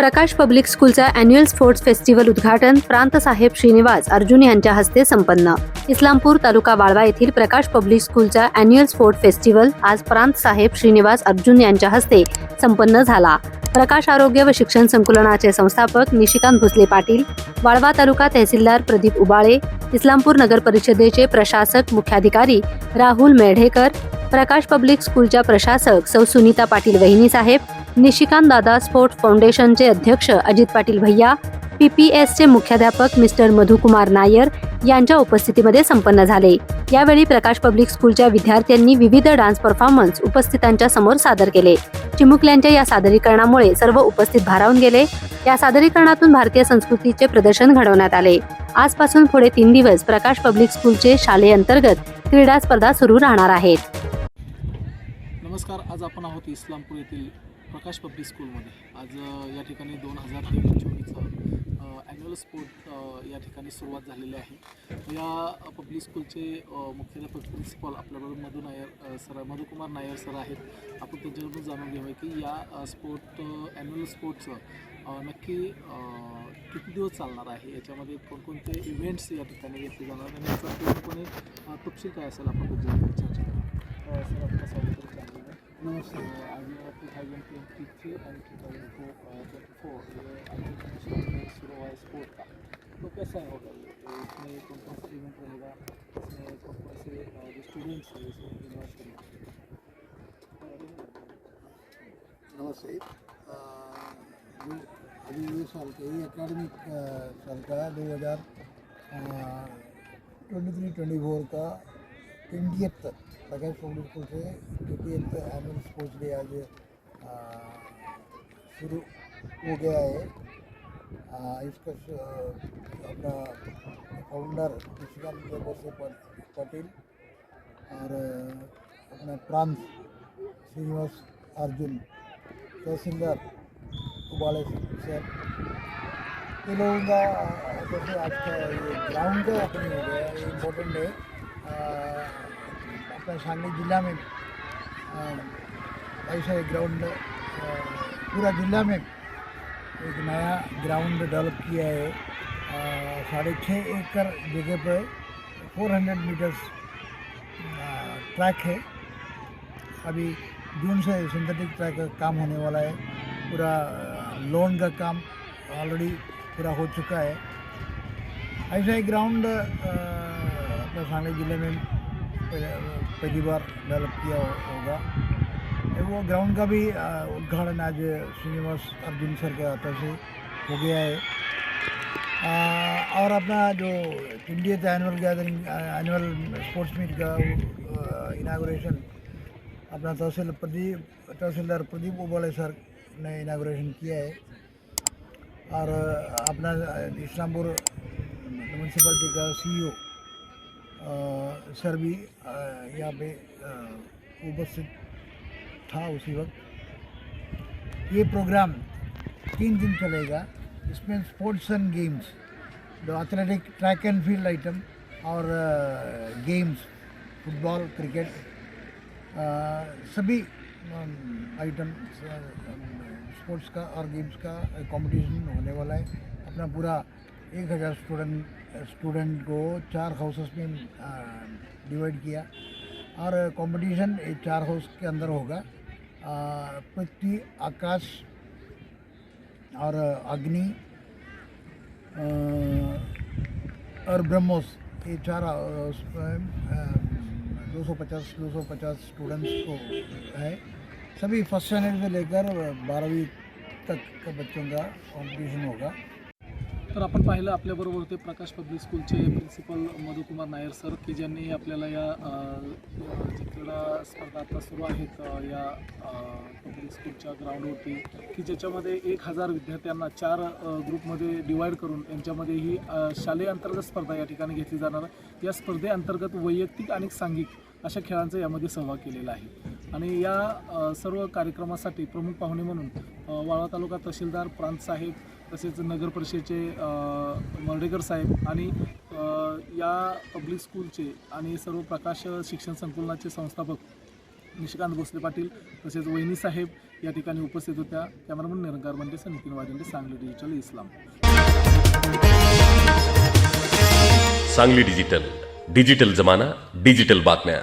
प्रकाश public स्कूलचा annual sports festival उद्घाटन प्रांत साहेब श्रीनिवास अर्जुन यांच्या हस्ते संपन्न. इस्लामपूर तालुका वाळवा येथील प्रकाश पब्लिक स्कूलचा अॅन्युअल स्पोर्ट फेस्टिवल आज प्रांत साहेब श्रीनिवास अर्जुन यांच्या हस्ते संपन्न झाला. प्रकाश आरोग्य व शिक्षण संकुलनाचे संस्थापक निशिकांत भोसले पाटील वाळवा तालुका तहसीलदार प्रदीप उबाळे इस्लामपूर नगर परिषदेचे प्रशासक मुख्याधिकारी राहुल मेढेकर प्रकाश पब्लिक स्कूलच्या प्रशासक सौ सुनीता पाटील वहिनी साहेब निशिकांत दादा स्पोर्ट फाउंडेशनचे अध्यक्ष अजित पाटील भैया पी पी एसचे मुख्याध्यापक मिस्टर मधुकुमार नायर यांच्या उपस्थितीमध्ये संपन्न झाले. यावेळी प्रकाश पब्लिक स्कूलच्या विद्यार्थ्यांनी विविध डान्स परफॉर्मन्स उपस्थितांच्या समोर सादर केले. चिमुकल्यांच्या या सादरीकरणामुळे सर्व उपस्थित भारावून गेले. या सादरीकरणातून भारतीय संस्कृतीचे प्रदर्शन घडवण्यात आले. आजपासून पुढे तीन दिवस प्रकाश पब्लिक स्कूलचे शालेय अंतर्गत क्रीडा स्पर्धा सुरू राहणार आहेत. नमस्कार आज आपण आहोत इस्लामपूर येथील प्रकाश पब्लिक स्कूलमध्ये. आज या ठिकाणी दोन हजार तेवीस चोवीसचा ॲन्युअल स्पोर्ट या ठिकाणी सुरुवात झालेली आहे. या पब्लिक स्कूलचे मुख्याध्यापक प्रिन्सिपॉल आपल्याबरोबर मधु नायर सर मधुकुमार नायर सर आहेत. आपण त्यांच्याबरोबर जाणून घेऊया की या स्पोर्ट ॲन्युअल स्पोर्टचं नक्की किती दिवस चालणार आहे? याच्यामध्ये कोणकोणते इव्हेंट्स या ठिकाणी घेतले जाणार? आणि याचा पूर्णपणे तपशील काय असेल? आपण त्याच्याबद्दल चर्चा करू. सर नमस्कार. 2023 नमस्ते अभी ये साल के ये अकेडमिक साल का दो हज़ार ट्वेंटी थ्री ट्वेंटी फोर का ट्वेंटी एथ सगैर स्कूल से twenty eighth annual sports day आज शुरू हो गया है अ, इसका श- अपना फाउंडर निशिकांत बोसे पटेल और अ, अपना प्रांत श्रीनिवास अर्जुन तहसीलदार उबाले सर ये लोगों का अ, जैसे आज का ये ग्राउंड का ओपनिंग हो गया ये इम्पोर्टेंट है अ, अपना सांगली जिला में अ, ऐसा एक ग्राउंड पूरा जिला में एक नया ग्राउंड डेवलप किया है। साढ़े छः एकड़ जगह पर 400 मीटर्स ट्रैक है। अभी जून से सिंथेटिक ट्रैक का काम होने वाला है। पूरा लोन का काम ऑलरेडी पूरा हो चुका है। ऐसा एक ग्राउंड अपने सांगली ज़िले में पहली बार डेवलप किया हो- होगा। वो ग्राउंड का भी उद्घाटन आज श्रीनिवास अर्जुन सर के हाथों से हो गया है। अ, और अपना जो twentieth annual gathering annual sports meet का इनाग्रेशन अपना तहसील प्रदीप तहसीलदार प्रदीप उबाले सर ने इनाग्रेशन किया है। और अपना इस्लामपुर म्यूनसिपलिटी का सीईओ सर भी यहाँ पे उपस्थित था उसी वक्त। ये प्रोग्राम तीन दिन चलेगा। इसमें स्पोर्ट्स एंड गेम्स जो athletic track and field item और गेम्स फुटबॉल क्रिकेट सभी आइटम स्पोर्ट्स का और गेम्स का कंपटीशन होने वाला है। अपना पूरा एक हज़ार स्टूडेंट स्टूडेंट को चार हाउसेस में डिवाइड किया। और कंपटीशन चार हाउस के अंदर होगा। पृथ्वी, आकाश और अग्नि और ब्रह्मोस, ये चार दो सौ पचास, दो सौ पचास स्टूडेंट्स को है। सभी फ़र्स्ट स्टैंडर्ड से लेकर बारहवीं तक के बच्चों का कंपटीशन होगा। तर आपण पाहिलं आपल्याबरोबर होते प्रकाश पब्लिक स्कूलचे प्रिन्सिपल मधुकुमार नायर सर की ज्यांनी आपल्याला या अ, क्रीडा स्पर्धा आता सुरू आहेत या पब्लिक स्कूलच्या ग्राउंडवरती की ज्याच्यामध्ये एक हजार विद्यार्थ्यांना चार ग्रुपमध्ये डिवाईड करून त्यांच्यामध्ये ही शालेय अंतर्गत स्पर्धा या ठिकाणी घेतली जाणार. या स्पर्धेअंतर्गत वैयक्तिक आणि सांघिक अशा खेळांचा यामध्ये सहभाग केलेला आहे. आणि या सर्व कार्यक्रमासाठी प्रमुख पाहुणे म्हणून वाळा वाळवा तालुका तहसीलदार प्रांत साहेब तसेच नगर परिषदेचे मर्डेकर साहेब आणि या पब्लिक स्कूलचे आणि सर्व प्रकाश शिक्षण संकुलनाचे संस्थापक निशिकांत भोसले पाटील तसेच वहिनी साहेब या ठिकाणी उपस्थित होत्या. Cameraman Nirankar Bande Nitin Wajande Sangli digital Islam. Sangli digital digital जमाना डिजिटल बातम्या.